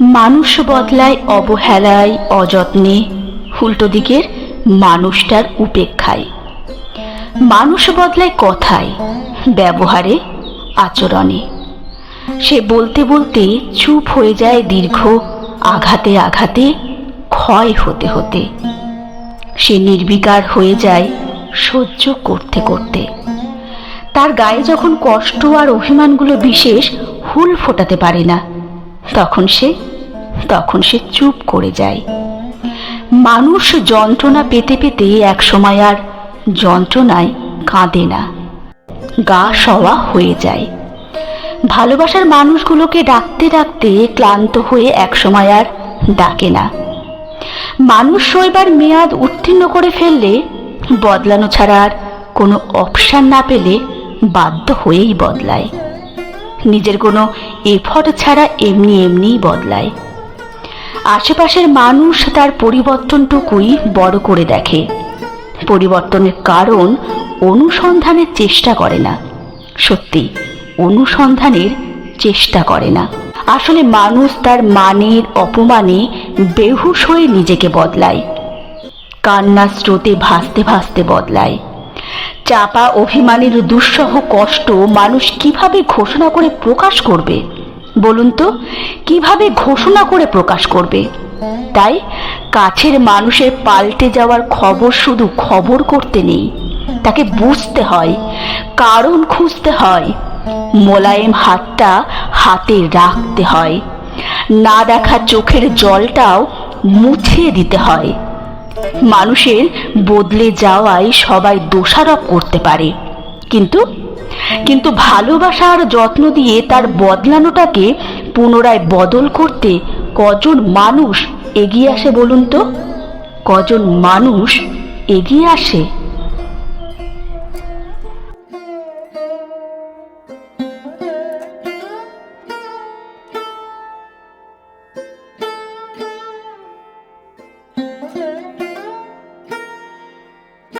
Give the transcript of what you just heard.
মানুষ বদলায় অবহেলায়, অযত্নে, উল্টো দিকের মানুষটার উপেক্ষায়। মানুষ বদলায় কথায়, ব্যবহারে, আচরণে। সে বলতে বলতে চুপ হয়ে যায় দীর্ঘ, আঘাতে আঘাতে, ক্ষয় হতে হতে। সে নির্বিকার হয়ে যায় সহ্য করতে করতে। তার গায়ে যখন কষ্ট আর অভিমানগুলো বিশেষ, হুল ফোটাতে পারে না, তখন সে তখন সে চুপ করে যায়। মানুষ যন্ত্রণা পেতে পেতে একসময় আর যন্ত্রণায় কাঁদে না। গা সওয়া হয়ে যায়। ভালোবাসার মানুষগুলোকে ডাকতে ডাকতে ক্লান্ত হয়ে একসময় আর ডাকে না। মানুষ সইবার মেয়াদ উত্তীর্ণ করে ফেললে, বদলানো ছাড়া আর কোনো অপশান না পেলে বাধ্য হয়েই বদলায়। নিজের কোনো এফর্ট ছাড়া এমনি এমনিই বদলায়। আশেপাশের মানুষ তার পরিবর্তনটুকুই বড় করে দেখে। পরিবর্তনের কারণ অনুসন্ধানের চেষ্টা করে না। সত্যি, অনুসন্ধানের চেষ্টা করে না। আসলে মানুষ তার মানের অপমানে বেহুশ হয়ে নিজেকে বদলায়। কান্নার স্রোতে ভাসতে ভাসতে বদলায়। চাপা অভিমানের দুঃসহ কষ্ট মানুষ কীভাবে ঘোষণা করে প্রকাশ করবে? বলুন তো, কীভাবে ঘোষণা করে প্রকাশ করবে? তাই কাছের মানুষের পাল্টে যাওয়ার খবর শুধু খবর করতে নেই, তাকে বুঝতে হয়, কারণ খুঁজতে হয়। মোলায়েম হাতটা হাতে রাখতে হয়, না দেখা চোখের জলটাও মুছিয়ে দিতে হয়। মানুষের বদলে যাওয়ায় সবাই দোষারোপ করতে পারে, কিন্তু কিন্তু ভালোবাসা আর যত্ন দিয়ে তার বদলানোটাকে পুনরায় বদল করতে কজন মানুষ এগিয়ে আসে বলুন তো? কজন মানুষ এগিয়ে আসে?